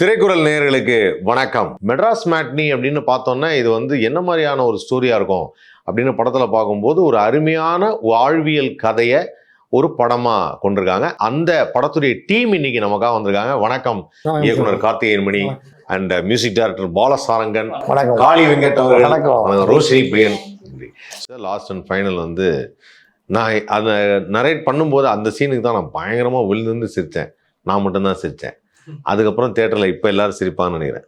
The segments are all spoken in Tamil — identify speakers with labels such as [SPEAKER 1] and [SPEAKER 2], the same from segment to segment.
[SPEAKER 1] திரைக்குறள் நேயர்களுக்கு வணக்கம். மெட்ராஸ் மேட்னி அப்படின்னு பார்த்தோன்னா இது வந்து என்ன மாதிரியான ஒரு ஸ்டோரியாக இருக்கும் அப்படின்னு படத்தில் பார்க்கும்போது ஒரு அருமையான வாழ்வியல் கதையை ஒரு படமாக கொண்டிருக்காங்க. அந்த படத்துடைய டீம் இன்னைக்கு நமக்காக வந்திருக்காங்க. வணக்கம். இயக்குனர் Karthikeyan Mani and music director Balasarangan Kali Venkat அவர்கள். Roshini Priyan. Last and final வந்து நான் அதை நரேட் பண்ணும்போது அந்த சீனுக்கு தான் நான் பயங்கரமாக விழுந்து சிரித்தேன். நான் மட்டும்தான் சிரித்தேன். அதுக்கப்புறம் தேட்டரில் இப்போ எல்லாரும் சிரிப்பான்னு நினைக்கிறேன்.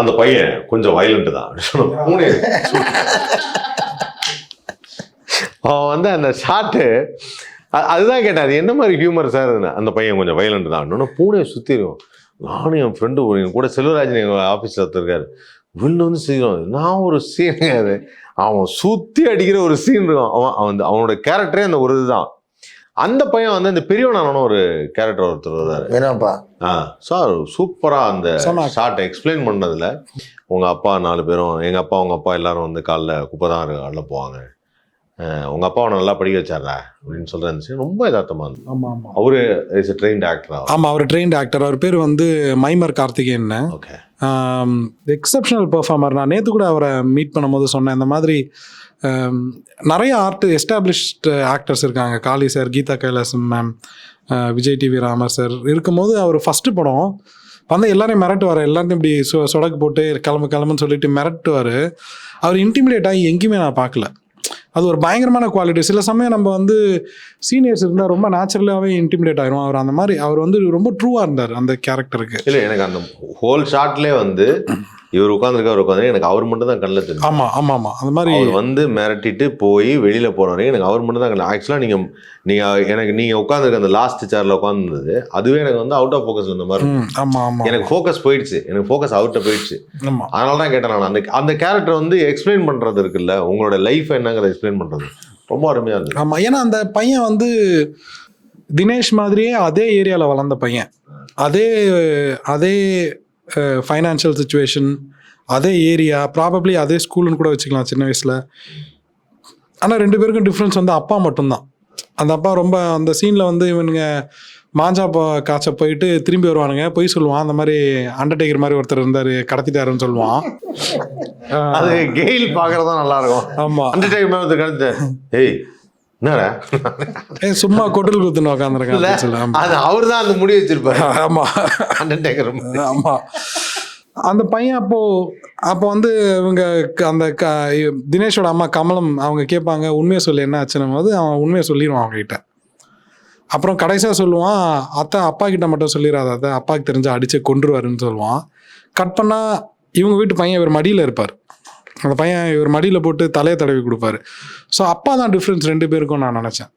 [SPEAKER 1] அந்த பையன் கொஞ்சம் வயலண்ட் தான். பூனே அவன் வந்து அந்த ஷாட்டு அதுதான் கேட்டேன். அது என்ன மாதிரி ஹியூமர் சார் அந்த பையன் கொஞ்சம் வயலண்ட் தான். இன்னொன்று பூனையை சுற்றிடும் நானும் என் ஃப்ரெண்டு என் கூட செல்வராஜன் எங்கள் ஆஃபீஸில் ஒருத்தருக்காரு வில்லு வந்து செய்யும் நான் ஒரு சீன் அது? அவன் சுற்றி அடிக்கிற ஒரு சீன் இருக்கும். அவன் அவன் அவனோட கேரக்டரே அந்த ஒரு இதுதான். அந்த பையன் வந்து அந்த பெரியவனான ஒரு கேரக்டர் ஒருத்தர் வருவார்.
[SPEAKER 2] வேணாம்ப்பா
[SPEAKER 1] ஆ. சார் சூப்பராக அந்த. ஷார்ட்டை எக்ஸ்பிளைன் பண்ணதுல உங்கள் அப்பா நாலு பேரும் எங்கள் அப்பா உங்கள் அப்பா எல்லாரும் வந்து காலைல குப்பை தான் அள்ள போவாங்க. அஹ் உங்க அப்பாவை நல்லா படிக்க வச்சாரா அப்படின்னு அந்த scene ரொம்ப யதார்த்தமா இருந்தது.
[SPEAKER 3] ஆமா ஆமா.
[SPEAKER 1] அவரு இஸ் ட்ரெயின்ட் ஆக்டரா
[SPEAKER 3] ஆமா அவர் ட்ரெயின்ட் ஆக்டர் அவர் பேர் வந்து மைமர் கார்த்திகேயன்.
[SPEAKER 1] ஓகே.
[SPEAKER 3] எக்ஸப்ஷனல் பெர்ஃபார்மர் நான் நேற்று கூட அவரை மீட் பண்ணும்போது சொன்னேன். இந்த மாதிரி நிறைய ஆர்ட் எஸ்டாப்ளிஷ்ட் ஆக்டர்ஸ் இருக்காங்க. Kali sir Geetha Kailasam ma'am Vijay TV Ramar sir இருக்கும்போது அவர் ஃபஸ்ட்டு படம். வந்து எல்லாரையும் மிரட்டுவார். எல்லாத்தையும் இப்படி சொ சொடக்கு போட்டு கிளம்பு கிளம்புன்னு சொல்லிட்டு மிரட்டுவார். அவர் இன்டிமிடேட் ஆகி எங்கேயுமே நான் பார்க்கல. அது ஒரு பயங்கரமான குவாலிட்டி சில சமயம் நம்ம வந்து சீனியர்ஸ் இருந்தால் ரொம்ப நேச்சுரலாகவே இன்டிமிடேட் ஆயிரும் அவர் அந்த மாதிரி அவர் வந்து ரொம்ப ட்ரூவாக இருந்தார் அந்த கேரக்டருக்கு
[SPEAKER 1] இல்லை எனக்கு அந்த ஹோல் ஷாட்லேயே வந்து இவர் உட்காந்துருக்காரு உட்காந்து எனக்கு அவர் மட்டும் தான் கண்ணில் தெரியும்
[SPEAKER 3] ஆமா ஆமா ஆமா. அந்த மாதிரி
[SPEAKER 1] அவர் வந்து மிரட்டிட்டு போய் வெளியில போனவரே எனக்கு அவர் மட்டும் தான் ஆக்சுவலா நீங்க நீங்க எனக்கு நீங்க உட்காந்துருக்க அந்த லாஸ்ட் சேர்ல உட்காந்துருந்தது அதுவே எனக்கு வந்து அவுட் ஆஃப் ஃபோக்கஸ் இந்த மாதிரி
[SPEAKER 3] ம், ஆமா ஆமா.
[SPEAKER 1] எனக்கு ஃபோக்கஸ் போயிடுச்சு. எனக்கு ஃபோக்கஸ் அவுட்ட போயிடுச்சு.
[SPEAKER 3] ஆமா.
[SPEAKER 1] அதனால தான் கேட்டேன் நான். அந்த அந்த கேரக்டர் வந்து எக்ஸ்பிளைன் பண்றது இருக்குல்ல உங்களோட லைஃப் என்னங்கிறத எக்ஸ்பிளைன் பண்றது. ரொம்ப அருமையா இருந்தது.
[SPEAKER 3] ஆமா ஏன்னா அந்த பையன் வந்து தினேஷ் மாதிரியே அதே ஏரியாவில் வளர்ந்த பையன். அதே அதே ஃபைனான்ஷியல் சுச்சுவேஷன் அதே ஏரியா ப்ராபப்ளி அதே ஸ்கூலுன்னு கூட வச்சுக்கலாம் சின்ன வயசில். ஆனால் ரெண்டு பேருக்கும் டிஃப்ரென்ஸ் வந்து அப்பா மட்டும்தான். அந்த அப்பா ரொம்ப அந்த சீனில் வந்து இவனுங்க மாஞ்சா காய்ச்ச போயிட்டு திரும்பி வருவானுங்க. பொய் சொல்லுவான். அந்த மாதிரி அண்டர்டேக்கர் மாதிரி ஒருத்தர் இருந்தார் கடத்திட்டாருன்னு சொல்லுவான்.
[SPEAKER 1] அது கெயில் பாக்குறதா நல்லா இருக்கும்.
[SPEAKER 3] ஆமாம்
[SPEAKER 1] டைம் வந்து கழுத்து. ஏய்,
[SPEAKER 3] சும்மா கொட்டில் குத்துன்னு ஆமா.
[SPEAKER 1] அது அவர் தான் அந்த முடி வச்சிருப்பாரு.
[SPEAKER 3] ஆமா.
[SPEAKER 1] அண்டர்டேக்கர்
[SPEAKER 3] ஆமா. அந்த பையன் அப்போ அப்போ வந்து இவங்க அந்த க தினேஷோட அம்மா கமலம் அவங்க கேட்பாங்க உண்மையை சொல்லி என்ன ஆச்சுன்னும் போது அவன் உண்மையை சொல்லிடுவான் அவங்க கிட்ட அப்புறம் கடைசியாக சொல்லுவான் அத்தை அப்பா கிட்ட மட்டும் சொல்லிடாத அத்தை அப்பாவுக்கு தெரிஞ்சு அடிச்சு கொன்றுவாருன்னு சொல்லுவான். கட் பண்ணா இவங்க வீட்டு பையன் இவர் மடியில் இருப்பார். அந்த பையன் இவர் மடியில் போட்டு தலையை தடவி கொடுப்பாரு. ஸோ அப்பா தான் டிஃப்ரென்ஸ் ரெண்டு பேருக்கும் நான் நினச்சேன்.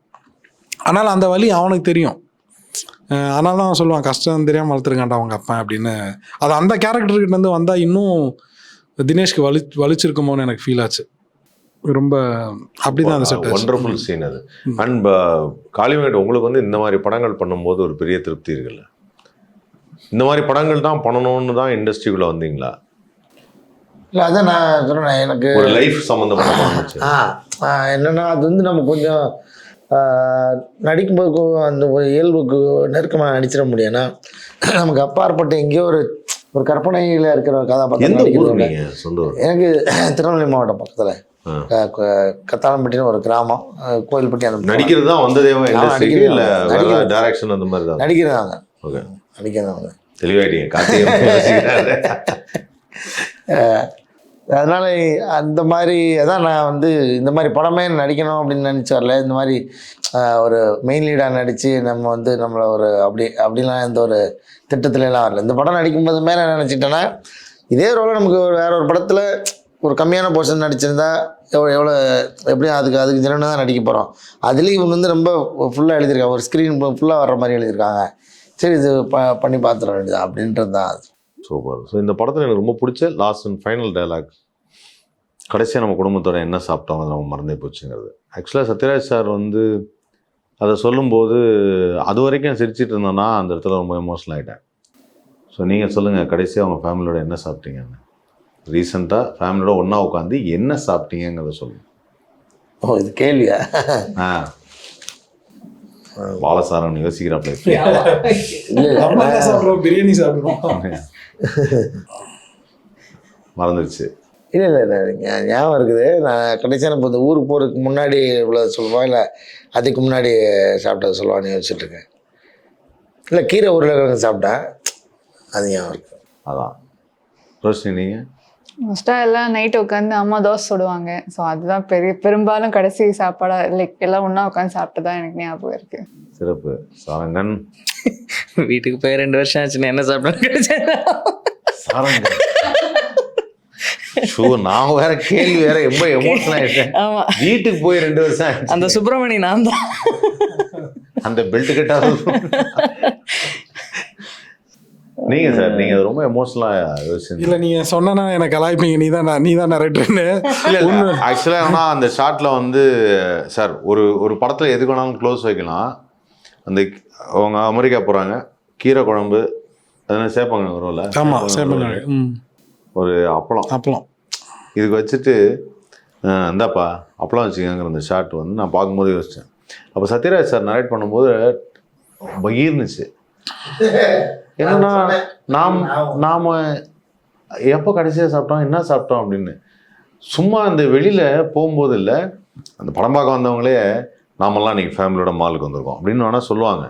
[SPEAKER 3] ஆனால் அந்த வழி அவனுக்கு தெரியும். அதனால தான் சொல்லுவான் கஷ்டம் தெரியாமல் வளர்த்துருக்காண்டா அவங்க அப்பா அப்படின்னு. அது அந்த கேரக்டர்கிட்ட இருந்து வந்தால் இன்னும் தினேஷ்க்கு வலி வலிச்சிருக்குமோன்னு எனக்கு ஃபீல் ஆச்சு. ரொம்ப அப்படிதான் அந்த செட்
[SPEAKER 1] ஒண்டர்ஃபுல் சீன் அது. அண்ட் காளிமேட் உங்களுக்கு வந்து இந்த மாதிரி படங்கள் பண்ணும்போது ஒரு பெரிய திருப்தி இருக்குல்ல? இந்த மாதிரி படங்கள் தான் பண்ணணும்னு தான் இண்டஸ்ட்ரிக்குள்ள வந்தீங்களா?
[SPEAKER 2] இல்லை அதான் நான் சொன்னேன் எனக்கு
[SPEAKER 1] ஒரு லைஃப் வச்சு
[SPEAKER 2] ஆ என்னன்னா அது வந்து நம்ம கொஞ்சம் நடிக்கும்போது அந்த ஒரு இயல்புக்கு நெருக்கமாக நடிச்சிட முடியும் ஏன்னா நமக்கு அப்பாற்பட்ட எங்கேயோ ஒரு ஒரு கற்பனையில் இருக்கிற ஒரு கதாபாத்திரம் எனக்கு திருநெல்வேலி மாவட்டம் பக்கத்தில். கத்தாளம்பட்டின்னு ஒரு கிராமம் கோயில்பட்டி அந்த
[SPEAKER 1] நடிக்கிறது தான் வந்ததேவா
[SPEAKER 2] நடிக்கிறது.
[SPEAKER 1] டைரக்ஷன் அந்த மாதிரி தான்?
[SPEAKER 2] நடிக்கிறாங்க
[SPEAKER 1] ஓகே
[SPEAKER 2] நடிக்கிறாங்க
[SPEAKER 1] தெளிவாயிட்டீங்க கார்த்திகை
[SPEAKER 2] அதனால் அந்த மாதிரி அதான் நான் வந்து இந்த மாதிரி படமே நடிக்கணும் அப்படின்னு நினச்சி வரல. இந்த மாதிரி ஒரு மெயின் லீடாக நடித்து நம்ம வந்து நம்மளை ஒரு அப்படி அப்படிலாம் எந்த ஒரு திட்டத்துலலாம் வரல. இந்த படம் நடிக்கும்போது மேலே நினச்சிட்டேன்னா இதே ரோலை நமக்கு ஒரு வேற ஒரு படத்தில் ஒரு கம்மியான போர்ஷன் நடிச்சிருந்தா எவ்வளோ எவ்வளோ எப்படியும் அதுக்கு அதுக்கு ஜனன்னு தான் நடிக்க போகிறோம் அதுலேயும் இவங்க வந்து ரொம்ப ஃபுல்லாக எழுதியிருக்காங்க. ஒரு ஸ்க்ரீன் ஃபுல்லாக வர்ற மாதிரி எழுதியிருக்காங்க. சரி இது ப பண்ணி பார்த்துட வேண்டியதா அப்படின்றது தான்
[SPEAKER 1] சூப்பர். ஸோ இந்த படத்தில் எனக்கு ரொம்ப பிடிச்ச லாஸ்ட் அண்ட் ஃபைனல் டயலாக் கடைசியாக நம்ம குடும்பத்தோட என்ன சாப்பிட்டோம் அதை நம்ம மறந்தே போச்சுங்கிறது. ஆக்சுவலாக சத்யராஜ் சார் வந்து அதை சொல்லும்போது அது வரைக்கும் சிரிச்சிட்டு இருந்தேன்னா அந்த இடத்துல ரொம்ப எமோஷனல் ஆகிட்டேன் ஸோ நீங்கள் சொல்லுங்கள் கடைசியாக அவங்க ஃபேமிலியோட என்ன சாப்பிட்டீங்கன்னு. ரீசெண்டாக ஃபேமிலியோட ஒன்றா உட்காந்து என்ன சாப்பிட்டீங்கிறத சொல்லுங்கள்
[SPEAKER 2] ஓ இது கேள்வியா?
[SPEAKER 1] ஆ. பாலசாரன் யோசிக்கிறாப்ல
[SPEAKER 2] இல்லை
[SPEAKER 3] பிரியாணி சாப்பிடுறோம்.
[SPEAKER 1] மறந்துடுச்சு
[SPEAKER 2] இல்லை இல்லை இல்லை ஞாபகம் இருக்குது. நான் கடைசியாக இப்போ இந்த ஊருக்கு போகிறதுக்கு முன்னாடி இவ்வளோ சொல்லுவான் இல்லை அதுக்கு முன்னாடி சாப்பிட்டது சொல்லுவான்னு யோசிச்சுட்டு இருக்கேன். இல்லை கீரை உருளைக்கிழங்கு சாப்பிட்டேன் அது ஞாபகம் இருக்கு.
[SPEAKER 1] அதான். ரோஷினி நீங்க?
[SPEAKER 4] மோஸ்ட்டாக எல்லாம் நைட் உட்காந்து அம்மா தோசை சுடுவாங்க. ஸோ அதுதான் பெரிய பெரும்பாலும் கடைசி சாப்பாடாக லைக் எல்லாம் ஒன்றா உட்காந்து சாப்பிட்டு தான் எனக்கு ஞாபகம் இருக்கு.
[SPEAKER 1] சிறப்பு. சாரங்கன்?
[SPEAKER 5] வீட்டுக்கு போய் ரெண்டு வருஷம் ஆச்சுன்னு என்ன சாப்பிடணும்
[SPEAKER 1] ஷோ நான் வேற கேள்வி வேற ரொம்ப எமோஷனல் ஆயிட்டேன்.
[SPEAKER 5] ஆமா.
[SPEAKER 1] வீட்டுக்கு போய் ரெண்டு வருஷம்.
[SPEAKER 5] அந்த சுப்பிரமணி நான் தான்.
[SPEAKER 1] அந்த பெல்ட் கட்டாத நீங்க சார் நீங்க அது ரொம்ப எமோஷனலா யோசிச்சு
[SPEAKER 3] இல்ல நீங்க சொன்னா எனக்கு கலாய்ப்பீங்க நீ தான் நீ தான் நரேட்டர்னு
[SPEAKER 1] ஆக்சுவலா ஆனா அந்த ஷாட்ல வந்து சார் ஒரு ஒரு படத்துல எதுக்கு வேணாலும் க்ளோஸ் வைக்கலாம். அந்த அவங்க அமெரிக்கா போறாங்க. கீரை குழம்பு அதெல்லாம் சேர்ப்பாங்க வரும்ல
[SPEAKER 3] ஆமா ம்.
[SPEAKER 1] ஒரு அப்பளம்.
[SPEAKER 3] அப்பளம்.
[SPEAKER 1] இதுக்கு வச்சுட்டு இந்தாப்பா அப்பளம் வச்சுக்கங்கிற அந்த ஷாட் வந்து நான் பார்க்கும்போது யோசித்தேன் அப்போ சத்யராஜ் சார் நரேட் பண்ணும்போது பகீர்னுச்சு என்னன்னா நாம் நாம் எப்போ கடைசியாக சாப்பிட்டோம் என்ன சாப்பிட்டோம் அப்படின்னு. சும்மா அந்த வெளியில் போகும்போது இல்லை அந்த படம் பார்க்க வந்தவங்களே நாமெல்லாம் இன்னைக்கு ஃபேமிலியோட மாலுக்கு வந்திருக்கோம் அப்படின்னு வேணால் சொல்லுவாங்க.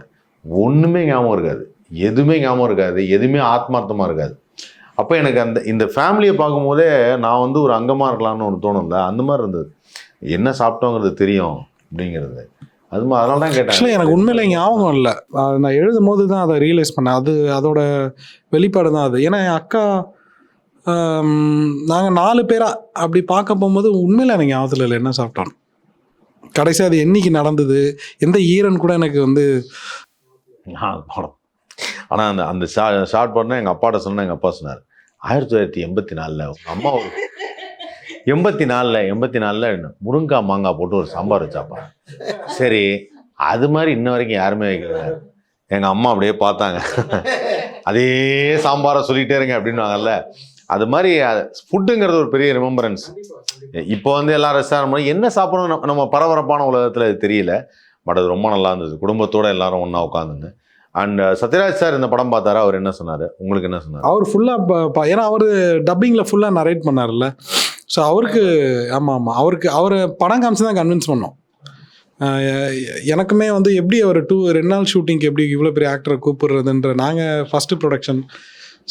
[SPEAKER 1] ஒன்றுமே ஞாபகம் இருக்காது. எதுவுமே ஞாபகம் இருக்காது. எதுவுமே ஆத்மார்த்தமாக இருக்காது. அப்போ எனக்கு அந்த இந்த ஃபேமிலியை பார்க்கும்போதே நான் வந்து ஒரு அங்கமாக இருக்கலாம்னு ஒன்று தோணும்ல அந்த மாதிரி இருந்தது. என்ன சாப்பிட்டோங்கிறது தெரியும் அப்படிங்கிறது. அது அதனால தான் கேட்டேன்
[SPEAKER 3] எனக்கு உண்மையில ஞாபகம் இல்லை நான் எழுதும் போது தான் அதை ரியலைஸ் பண்ணேன். அது அதோட வெளிப்பாடு தான் அது. ஏன்னா என் அக்கா நாங்கள் நாலு பேரா அப்படி பார்க்க போகும்போது உண்மையில எனக்கு ஞாபகத்தில் இல்லை என்ன சாப்பிட்டோம் கடைசி அது என்னைக்கு நடந்தது? எந்த ஈரன் கூட எனக்கு வந்து
[SPEAKER 1] படம் ஆனால் அந்த அந்த ஷா ஷார்ட் பண்ண எங்கள் அப்பாட்ட சொன்னேன் எங்கள் அப்பா சொன்னார். ஆயிரத்தி தொள்ளாயிரத்தி எண்பத்தி நாலில் உங்கள் அம்மா ஒரு- எண்பத்தி நாலில் எண்பத்தி நாலில் முருங்காய் மாங்காய் போட்டு ஒரு சாம்பார் வச்சாப்பா. சரி அது மாதிரி இன்ன வரைக்கும் யாருமே வைக்கல. எங்கள் அம்மா அப்படியே பார்த்தாங்க. அதே சாம்பாரை சொல்லிகிட்டே இருங்க அப்படின்னுவாங்கல்ல. அது மாதிரி ஃபுட்டுங்கிறது ஒரு பெரிய ரிமெம்பரன்ஸ் இப்போ வந்து எல்லா ரெஸ்டாரண்ட் என்ன சாப்பிடணும்? நம்ம- பரபரப்பான உலகத்தில் அது தெரியல. பட் அது ரொம்ப நல்லா இருந்தது. குடும்பத்தோடு எல்லாரும் ஒன்றா உட்காந்துன்னு அண்ட் சத்யராஜ் சார் இந்த படம் பார்த்தாரா. அவர் என்ன சொன்னார்? உங்களுக்கு என்ன சொன்னார்?
[SPEAKER 3] அவர் ஃபுல்லாக ஏன்னா அவர் டப்பிங்கில் ஃபுல்லாக நரேட் பண்ணார்ல ஸோ அவருக்கு ஆமாம் ஆமாம் அவருக்கு அவர் படம் காமிச்சு தான் கன்வின்ஸ் பண்ணோம். எனக்குமே வந்து எப்படி அவர் டூ ரெண்டு நாள் ஷூட்டிங்க்கு எப்படி இவ்வளோ பெரிய ஆக்டரை கூப்பிடுறதுன்ற நாங்கள் ஃபஸ்ட்டு ப்ரொடக்ஷன்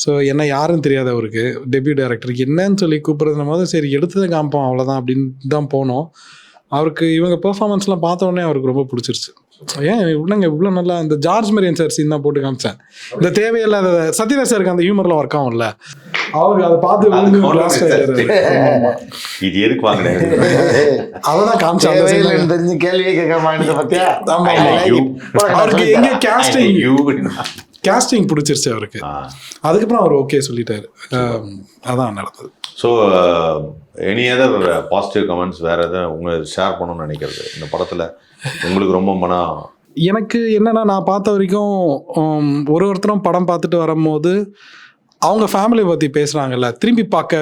[SPEAKER 3] ஸோ என்ன யாரும் தெரியாது அவருக்கு டெபியூ டைரக்டருக்கு என்னன்னு சொல்லி கூப்பிடுறது போது சரி எடுத்ததை காமிப்போம் அவ்வளோதான் அப்படின்னு தான் போனோம். அவருக்கு இவங்க பெர்ஃபார்மன்ஸ்லாம் பார்த்த உடனே அவருக்கு ரொம்ப பிடிச்சிருச்சு. ஏன் இவ்வளோங்க இவ்வளோ நல்லா இந்த ஜார்ஜ் மரியன் சார் சீன் தான் போட்டு காமிச்சேன். இந்த தேவையில்லாத சத்யராஜ் சாருக்கு அந்த ஹியூமர்லாம் ஒர்க் ஆகும்ல. அவருக்கு அதை பார்த்து.
[SPEAKER 1] இது எதுக்கு வாங்கினேன்
[SPEAKER 3] ல.
[SPEAKER 2] தேவையில்லைன்னு தெரிஞ்சு கேள்வியே
[SPEAKER 3] ஆமா, ஆமா. அவருக்கு எங்க கேஸ்டிங் கேஸ்டிங் பிடிச்சிருச்சு அவருக்கு. அதுக்கப்புறம் அவர் ஓகே சொல்லிட்டாரு. அதான் நடந்தது.
[SPEAKER 1] So any other positive comments வேற எதாவது உங்களை ஷேர் பண்ணணும்னு நினைக்கிறது? இந்த படத்தில் உங்களுக்கு ரொம்ப மன
[SPEAKER 3] எனக்கு என்னன்னா நான் பார்த்த வரைக்கும் ஒரு ஒருத்தரும் படம் பார்த்துட்டு வரும்போது அவங்க ஃபேமிலி பற்றி பேசுகிறாங்கல்ல திரும்பி பார்க்க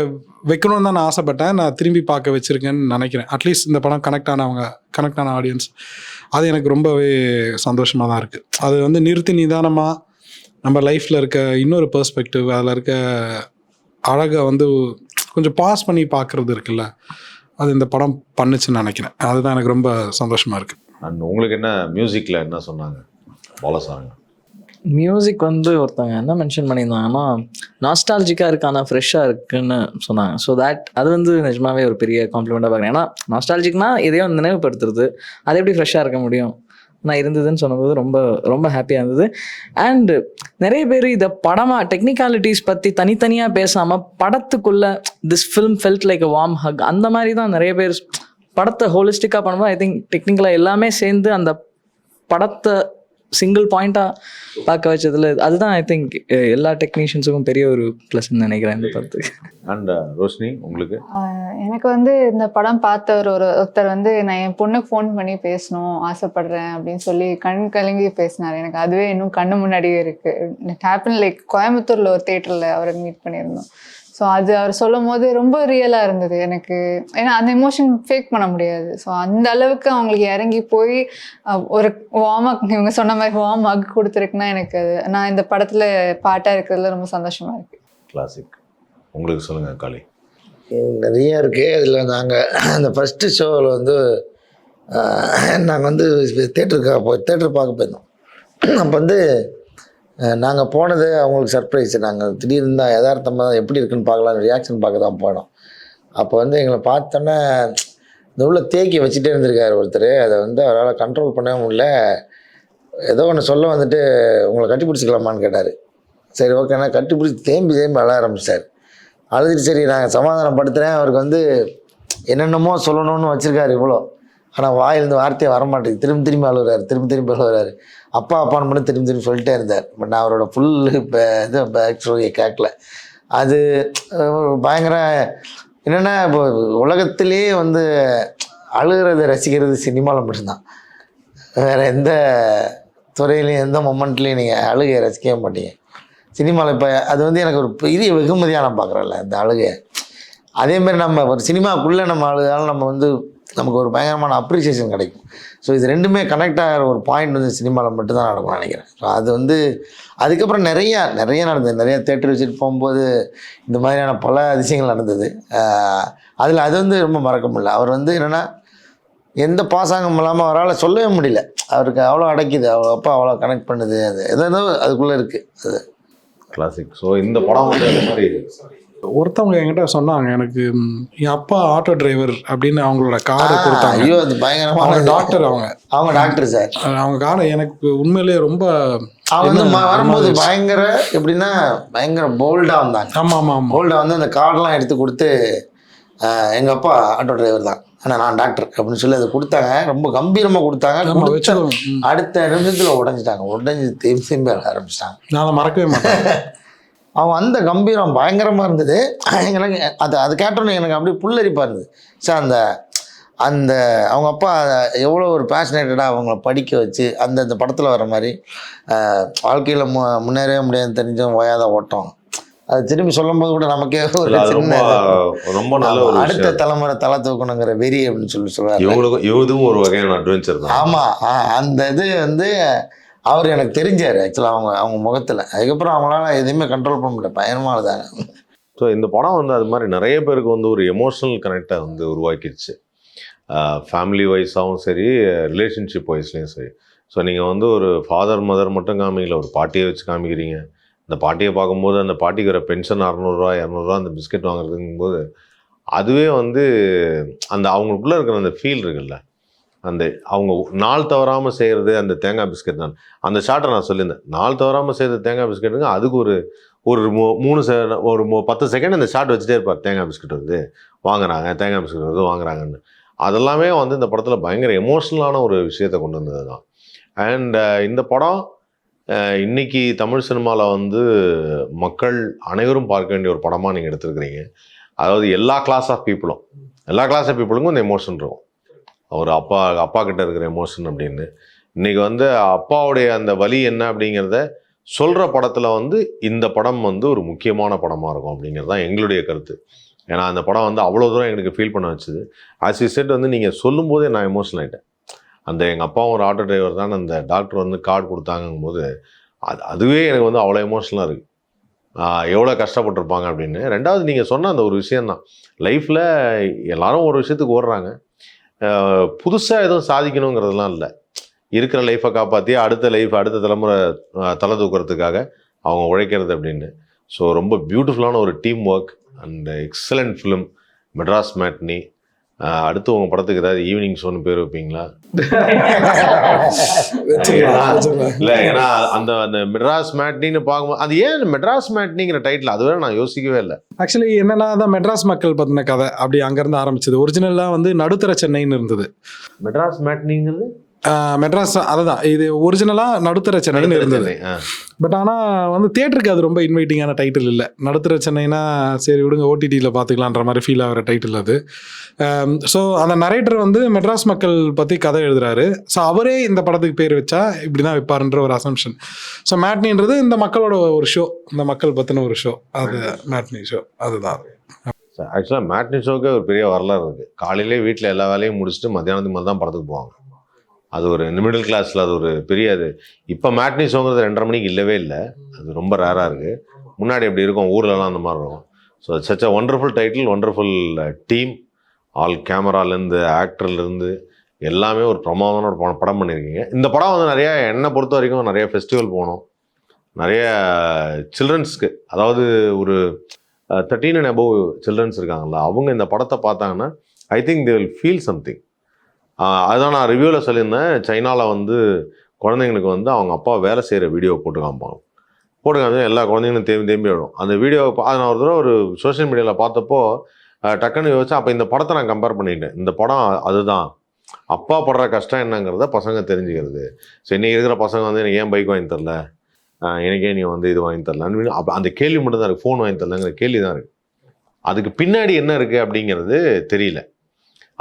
[SPEAKER 3] வைக்கணும்னு தான் நான் ஆசைப்பட்டேன். நான் திரும்பி பார்க்க வச்சிருக்கேன்னு நினைக்கிறேன். அட்லீஸ்ட் இந்த படம் கனெக்ட் ஆனவங்க கனெக்ட் ஆன ஆடியன்ஸ் அது எனக்கு ரொம்பவே சந்தோஷமாக தான் இருக்குது அது வந்து நிறுத்தி நிதானமாக நம்ம லைஃப்பில் இருக்க இன்னொரு பெர்ஸ்பெக்டிவ் அதில் இருக்க அழகை வந்து கொஞ்சம் பாஸ் பண்ணி பார்க்குறது இருக்குல்ல அது இந்த படம் பண்ணுச்சுன்னு நினைக்கிறேன். அதுதான் எனக்கு ரொம்ப சந்தோஷமாக இருக்குது
[SPEAKER 1] அண்ட் உங்களுக்கு என்ன மியூசிக்கில் என்ன சொன்னாங்க? பாலசாங்க
[SPEAKER 5] மியூசிக் வந்து ஒருத்தவங்க என்ன மென்ஷன் பண்ணியிருந்தாங்கன்னா நாஸ்டாலஜிக்காக இருக்கான ஃப்ரெஷ்ஷாக இருக்குன்னு சொன்னாங்க. ஸோ தட் அது வந்து நிஜமாவே ஒரு பெரிய காம்ப்ளிமெண்ட்டாக பார்க்குறேன். ஏன்னா நாஸ்டாலஜிக்னா எதையோ நினைவுபடுத்துறது. அது எப்படி ஃப்ரெஷ்ஷாக இருக்க முடியும்? நான் இருந்ததுன்னு சொன்னபோது ரொம்ப ரொம்ப ஹாப்பியாக இருந்தது. அண்டு நிறைய பேர் இதை படமாக டெக்னிக்காலிட்டிஸ் பற்றி தனித்தனியாக பேசாமல் படத்துக்குள்ளே this film felt like a warm hug அந்த மாதிரி தான் நிறைய பேர் படத்தை ஹோலிஸ்டிக்காக பண்ணும்போது ஐ திங்க் டெக்னிக்கலாக எல்லாமே சேர்ந்து அந்த படத்தை சிங்கிள் பாயிண்ட்டாக பார்க்க வச்சதுல அதுதான் ஐ திங்க் எல்லா டெக்னீஷியன்ஸுக்கும் பெரிய ஒரு ப்ளஸ்ன்னு நினைக்கிறேன் இந்த படத்துக்கு.
[SPEAKER 1] அண்ட் ரோஷினி உங்களுக்கு?
[SPEAKER 4] எனக்கு வந்து இந்த படம் பார்த்தவர் ஒரு ஒருத்தர் வந்து நான் என் பொண்ணுக்கு ஃபோன் பண்ணி பேசணும் ஆசைப்படுறேன் அப்படின்னு சொல்லி கண் கலங்கி பேசினார். எனக்கு அதுவே இன்னும் கண்ணு முன்னாடியே இருக்கு. ஹேப்பன் லைக் கோயம்புத்தூர்ல ஒரு தேட்டரில் அவரை மீட் பண்ணியிருந்தோம். ஸோ அது அவர் சொல்லும் போது ரொம்ப ரியலாக இருந்தது எனக்கு. ஏன்னா அந்த எமோஷன் ஃபேக் பண்ண முடியாது. ஸோ அந்த அளவுக்கு அவங்களுக்கு இறங்கி போய் ஒரு வார்ம் இவங்க சொன்ன மாதிரி வார்ம் ஹக் கொடுத்துருக்குன்னா எனக்கு அது நான் இந்த படத்தில் பாட்டாக இருக்கிறதுல ரொம்ப சந்தோஷமா இருக்கு.
[SPEAKER 1] கிளாசிக் உங்களுக்கு சொல்லுங்க காளி.
[SPEAKER 2] நிறைய இருக்குது அதில் நாங்கள் அந்த ஃபஸ்ட்டு ஷோவில் வந்து நாங்கள் வந்து தேட்டருக்கு தேட்டர் பார்க்க போயிருந்தோம். அப்போ வந்து நாங்கள் போனது அவங்களுக்கு சர்ப்ரைஸ் நாங்கள் திடீர்னு தான் யதார்த்தமாக தான் எப்படி இருக்குன்னு பார்க்கலாம் ரியாக்ஷன் பார்க்க தான் போனோம். அப்போ வந்து எங்களை பார்த்தோன்னே இந்த உள்ள தேக்கி வச்சுட்டே இருந்திருக்காரு ஒருத்தர். அதை வந்து அவரால் கண்ட்ரோல் பண்ணவே முடியல. ஏதோ ஒன்று சொல்ல வந்துட்டு உங்களை கட்டி பிடிச்சிக்கலாமான்னு கேட்டார். சரி ஓகேண்ணா கட்டி பிடிச்சி தேம்பி தேம்பி அழ ஆரம்பிச்சிட்டார் அழுதுட்டு சரி நான் சமாதானப்படுத்துகிறேன் அவருக்கு வந்து என்னென்னமோ சொல்லணும்னு வச்சுருக்காரு இவ்வளோ. ஆனால் வாயிலிருந்து வார்த்தையே வர மாட்டேங்குது திரும்ப திரும்பி அழுகிறார் திரும்ப திரும்பி அழுகுறாரு அப்பா அப்பான்னு மட்டும் திரும்பி திரும்பி சொல்லிட்டே இருந்தார். பட் நான் அவரோட ஃபுல் இப்போ இது பேக் ஸ்டோரியை கேட்கல. அது பயங்கர என்னென்னா இப்போ உலகத்திலே வந்து அழுகிறத ரசிக்கிறது சினிமாவில் மட்டும்தான். வேறு எந்த துறையிலையும் எந்த மொமெண்ட்லேயும் நீங்கள் அழுகையை ரசிக்கவே மாட்டீங்க. சினிமாவில் இப்போ அது வந்து எனக்கு ஒரு பெரிய வெகுமதியாக நான் பார்க்குறேன்ல இந்த அழுகை அதேமாதிரி நம்ம ஒரு சினிமாக்குள்ளே நம்ம அழுதாலும் நம்ம வந்து நமக்கு ஒரு பயங்கரமான அப்ரிசியேஷன் கிடைக்கும். ஸோ இது ரெண்டுமே கனெக்ட் ஆகிற ஒரு பாயிண்ட் வந்து சினிமாவில் மட்டும்தான் நடக்கும்னு நினைக்கிறேன். ஸோ அது வந்து அதுக்கப்புறம் நிறையா நிறைய நடந்தது. நிறைய தேட்டர் விசிட் போகும்போது இந்த மாதிரியான பல அதிசயங்கள் நடந்தது. அதில் அது வந்து ரொம்ப மறக்க முடியல. அவர் வந்து என்னென்னா எந்த பாசாங்கம் இல்லாமல் அவரால் சொல்லவே முடியல. அவருக்கு அவ்வளோ அடைக்குது. அவ்வளோ அப்பா அவ்வளோ கனெக்ட் பண்ணுது. அது ஏதோ அதுக்குள்ளே இருக்குது அது.
[SPEAKER 1] கிளாசிக் ஸோ இந்த படம் வந்து மாதிரி
[SPEAKER 3] ஒருத்தவங்க என்கிட்ட சொன்னாங்க எனக்கு என் அப்பா ஆட்டோ டிரைவர் அப்படின்னு அவங்களோட காரை கொடுத்தாங்க.
[SPEAKER 2] ஐயோ அது
[SPEAKER 3] அவங்க
[SPEAKER 2] பயங்கரமான
[SPEAKER 3] டாக்டர் அவங்க.
[SPEAKER 2] அவங்க டாக்டர் சார்
[SPEAKER 3] அவங்க காரை எனக்கு உண்மையிலேயே ரொம்ப
[SPEAKER 2] வந்து வரும்போது
[SPEAKER 3] ரொம்ப-
[SPEAKER 2] பயங்கர எப்படின்னா பயங்கர போல்டாக வந்தாங்க.
[SPEAKER 3] ஆமா ஆமா ஆமா.
[SPEAKER 2] போல்டாக வந்து அந்த கார்டெலாம் எடுத்து கொடுத்து எங்கள் அப்பா ஆட்டோ டிரைவர் தான். ஆனால் நான் டாக்டர் அப்படின்னு சொல்லி அதை கொடுத்தாங்க. ரொம்ப கம்பீரமாக கொடுத்தாங்க. அடுத்த நிமிஷத்தில் உடஞ்சிட்டாங்க. உடஞ்சி திரும்பி ஆரம்பிச்சிட்டாங்க.
[SPEAKER 3] நான் அதை மறக்கவே மாட்டேன்.
[SPEAKER 2] அவங்க அந்த கம்பீரம் பயங்கரமாக இருந்தது. எனக்கு அது அது கேட்டோன்னே எனக்கு அப்படியே புல்லரிப்பாக இருந்தது. சார் அந்த அந்த அவங்க அப்பா எவ்வளோ ஒரு பேஷனேட்டடாக அவங்கள படிக்க வச்சு அந்த அந்த படத்தில் வர மாதிரி வாழ்க்கையில் மு முன்னேறவே முடியாது தெரிஞ்சும் ஓயாத ஓட்டம். அது திரும்பி சொல்லும்போது கூட நமக்கே ஒரு சின்ன
[SPEAKER 1] ரொம்ப நல்ல ஒரு
[SPEAKER 2] அடுத்த தலைமுறை தலை தூக்கணுங்கிற வெறி அப்படின்னு சொல்லி சொல்லுவாங்க
[SPEAKER 1] இவங்களுக்கும் இதுவும் ஒரு வகையான அட்வென்ச்சர் தான்.
[SPEAKER 2] ஆமாம் அந்த இது வந்து அவர் எனக்கு தெரிஞ்சார் ஆக்சுவலாக அவங்க அவங்க முகத்தில். அதுக்கப்புறம் அவங்களால எதையுமே கண்ட்ரோல் பண்ண முடியல பயங்கரமாக இருந்தாங்க
[SPEAKER 1] ஸோ இந்த படம் வந்து அது மாதிரி நிறைய பேருக்கு வந்து ஒரு எமோஷனல் கனெக்டை வந்து உருவாக்கிடுச்சு. ஃபேமிலி வைஸாகவும் சரி ரிலேஷன்ஷிப் வைஸ்லேயும் சரி. ஸோ நீங்கள் வந்து ஒரு ஃபாதர் மதர் மட்டும் காமிக்கல ஒரு பாட்டியை வச்சு காமிக்கிறீங்க. அந்த பாட்டியை பார்க்கும்போது அந்த பாட்டிக்கு வர பென்ஷன் அறநூறுவா இரநூறுவா அந்த பிஸ்கெட் வாங்குறதுங்கும்போது அதுவே வந்து அந்த அவங்களுக்குள்ளே இருக்கிற அந்த ஃபீல் இருக்குல்ல. அந்த அவங்க நாள் தவறாமல் செய்கிறது அந்த தேங்காய் பிஸ்கெட் தான். அந்த ஷார்ட்டை நான் சொல்லியிருந்தேன். நாள் தவறாமல் செய்கிற தேங்காய் பிஸ்கட்டுங்க அதுக்கு ஒரு ஒரு மூ- மூணு செ ஒரு மூ- பத்து செகண்ட் அந்த ஷார்ட் வச்சுட்டே இருப்பார். தேங்காய் பிஸ்கட் வந்து வாங்குறாங்க தேங்காய் பிஸ்கட் வந்து வாங்குறாங்கன்னு. அதெல்லாமே வந்து இந்த படத்தில் பயங்கர எமோஷ்னலான ஒரு விஷயத்தை கொண்டு வந்தது தான். அண்ட் இந்த படம் இன்றைக்கி இன்னைக்கு தமிழ் சினிமாவில் வந்து மக்கள் அனைவரும் பார்க்க வேண்டிய ஒரு படமாக நீங்கள் எடுத்துருக்கிறீங்க. அதாவது எல்லா கிளாஸ் ஆஃப் பீப்புளும் எல்லா கிளாஸ் ஆஃப் பீப்புளுக்கும் இந்த எமோஷன் இருக்கும். அவர் அப்பா அப்பா கிட்ட இருக்கிற எமோஷன் அப்படின்னு. இன்றைக்கி வந்து அப்பாவுடைய அந்த வலி என்ன அப்படிங்கிறத சொல்கிற படத்தில் வந்து இந்த படம் வந்து ஒரு முக்கியமான படமாக இருக்கும் அப்படிங்கிறது தான் எங்களுடைய கருத்து. ஏன்னா அந்த படம் வந்து அவ்வளோ தூரம் எனக்கு ஃபீல் பண்ண வச்சுது. ஆஸ் இ செட் வந்து நீங்கள் சொல்லும்போதே நான் எமோஷனல் ஆகிட்டேன் அந்த எங்கள் அப்பாவும் ஒரு ஆட்டோ டிரைவர் தான். அந்த டாக்டர் வந்து கார்டு கொடுத்தாங்கும் போது அது அதுவே எனக்கு வந்து அவ்வளோ எமோஷனலாக இருக்குது எவ்வளோ கஷ்டப்பட்டிருப்பாங்க அப்படின்னு. ரெண்டாவது நீங்கள் சொன்ன அந்த ஒரு விஷயந்தான் லைஃப்பில் எல்லாரும் ஒரு விஷயத்துக்கு ஓடுறாங்க. புதுசாக எதுவும் சாதிக்கணுங்கிறதுலாம் இல்லை. இருக்கிற லைஃப்பை காப்பாற்றி அடுத்த லைஃப் அடுத்த தலைமுறை தலை தூக்குறதுக்காக அவங்க உழைக்கிறது அப்படின்னு. ஸோ ரொம்ப பியூட்டிஃபுல்லான ஒரு team work and excellent film Madras Matinee அடுத்து உங்கள் படத்துக்கு ஏதாவது ஈவினிங் ஷோன்னு பேர் வைப்பீங்களா. இல்லை ஏன்னா அந்த அந்த மெட்ராஸ் மேட்னின்னு பார்க்கும்போது அது ஏன் மெட்ராஸ் மேட்னிங்கிற டைட்டில் அதுவரை நான் யோசிக்கவே இல்லை.
[SPEAKER 3] ஆக்சுவலி என்னன்னா தான் மெட்ராஸ் மக்கள் பத்தின கதை. அப்படி அங்கிருந்து ஆரம்பிச்சது. ஒரிஜினலா வந்து நடுத்தர சென்னைன்னு இருந்தது.
[SPEAKER 1] மெட்ராஸ் மேட்னிங்கிறது
[SPEAKER 3] மெட்ராஸ் அதுதான். இது ஒரிஜினலாக நடுத்தர சென்னைன்னு இருந்தது. பட் ஆனால் வந்து தேட்டருக்கு அது ரொம்ப இன்வைட்டிங்கான டைட்டில் இல்லை. நடுத்தர சென்னைனா சரி விடுங்க ஓடிடியில் பார்த்துக்கலான்ற மாதிரி ஃபீல் ஆகிற டைட்டில் அது. ஸோ அந்த நரேட்டர் வந்து மெட்ராஸ் மக்கள் பற்றி கதை எழுதுறாரு. ஸோ அவரே இந்த படத்துக்கு பேர் வச்சா இப்படி தான் வைப்பாருன்ற ஒரு அசம்ஷன் ஸோ மேட்னின்றது இந்த மக்களோட ஒரு ஷோ இந்த மக்கள் பற்றின ஒரு ஷோ அது மேட்னி ஷோ அதுதான்
[SPEAKER 1] ஆக்சுவலாக மேட்னி ஷோக்கே ஒரு பெரிய வரலாறு இருக்குது காலையிலே வீட்டில் எல்லா வேலையும் முடிச்சுட்டு மத்தியானத்துக்கு மேலே தான் படத்துக்கு போவாங்க. அது ஒரு மிடில் கிளாஸில் அது ஒரு பெரிய அது. இப்போ மேட்னி சோங்கிறது ரெண்டரை மணிக்கு இல்லவே இல்லை. அது ரொம்ப ரேராக இருக்குது முன்னாடி அப்படி இருக்கும்? ஊர்லலாம் அந்த மாதிரி இருக்கும். So such a wonderful title wonderful team all கேமராலேருந்து ஆக்டர்லேருந்து எல்லாமே ஒரு பிரமாதமான ஒரு படம் படம் பண்ணியிருக்கீங்க இந்த படம் வந்து நிறையா என்னை பொறுத்த வரைக்கும் நிறைய ஃபெஸ்டிவல் போகணும். நிறைய uh, சில்ட்ரன்ஸ்க்கு அதாவது ஒரு தேர்ட்டீன் அண்ட் அபவ் சில்ட்ரன்ஸ் இருக்காங்கல்ல அவங்க இந்த படத்தை பார்த்தாங்கன்னா I think they will feel something அதுதான் நான் ரிவ்யூவில் சொல்லியிருந்தேன். சைனாவில் வந்து குழந்தைங்களுக்கு வந்து அவங்க அப்பா வேலை செய்கிற வீடியோ போட்டு காமிப்பாங்க. போட்டு காமிச்சா எல்லா குழந்தைங்களும் தேம்பி தேம்பி விடும் அந்த வீடியோ அதை நான் ஒரு தடவை ஒரு சோஷியல் மீடியாவில் பார்த்தப்போ டக்குன்னு யோசிச்சா அப்போ இந்த படத்தை நான் கம்பேர் பண்ணிட்டேன் இந்த படம் அதுதான். அப்பா படுற கஷ்டம் என்னங்கிறத பசங்க தெரிஞ்சுக்கிறது. ஸோ இன்னைக்கு இருக்கிற பசங்க வந்து எனக்கு ஏன் பைக் வாங்கி தரல? எனக்கே நீ வந்து இது வாங்கி தரலான்னு அப்போ அந்த கேள்வி மட்டும் தான் இருக்குது ஃபோன் வாங்கி தரலங்கிற கேள்வி தான் இருக்குது அதுக்கு பின்னாடி என்ன இருக்குது அப்படிங்கிறது தெரியல.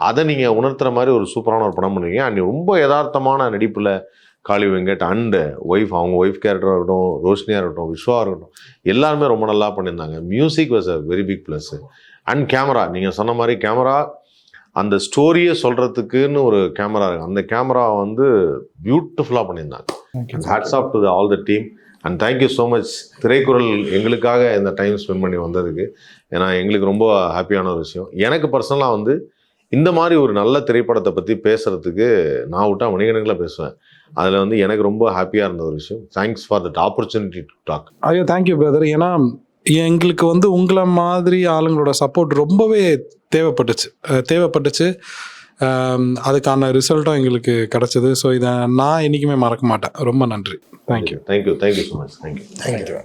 [SPEAKER 1] அதை நீங்கள் உணர்த்துற மாதிரி ஒரு சூப்பரான ஒரு படம் பண்ணுவீங்க அண்ட் ரொம்ப யதார்த்தமான நடிப்பில் காளி வெங்கட் அண்டு ஒய்ஃப் அவங்க ஒய்ஃப் கேரக்டராக இருக்கட்டும் ரோஷினியாக இருக்கட்டும் விஸ்வா இருக்கட்டும் எல்லாருமே ரொம்ப நல்லா பண்ணியிருந்தாங்க. Music was a very big plus and camera நீங்கள் சொன்ன மாதிரி கேமரா அந்த ஸ்டோரியை சொல்கிறதுக்குன்னு ஒரு கேமரா இருக்கு. அந்த கேமரா வந்து பியூட்டிஃபுல்லாக பண்ணியிருந்தாங்க. Hats off to all the team and thank you so much Thiraikkural எங்களுக்காக இந்த டைம் ஸ்பெண்ட் பண்ணி வந்ததுக்கு. ஏன்னா எங்களுக்கு ரொம்ப ஹாப்பியான ஒரு விஷயம். எனக்கு பர்சனலாக வந்து இந்த மாதிரி ஒரு நல்ல திரைப்படத்தை பற்றி பேசுகிறதுக்கு நான் விட்டா மணிகணக்கில் பேசுவேன். அதில் வந்து எனக்கு ரொம்ப ஹாப்பியாக இருந்த ஒரு விஷயம். Thanks for that opportunity to talk
[SPEAKER 3] ஐயோ தேங்க்யூ பிரதர் ஏன்னா எங்களுக்கு வந்து உங்களை மாதிரி ஆளுங்களோட சப்போர்ட் ரொம்பவே தேவைப்பட்டுச்சு. தேவைப்பட்டுச்சு. அதுக்கான ரிசல்ட்டும் எங்களுக்கு கிடச்சிது. ஸோ இதை நான் என்றைக்குமே மறக்க மாட்டேன். ரொம்ப நன்றி. Thank you
[SPEAKER 1] thank you thank you so much thank you
[SPEAKER 2] thank you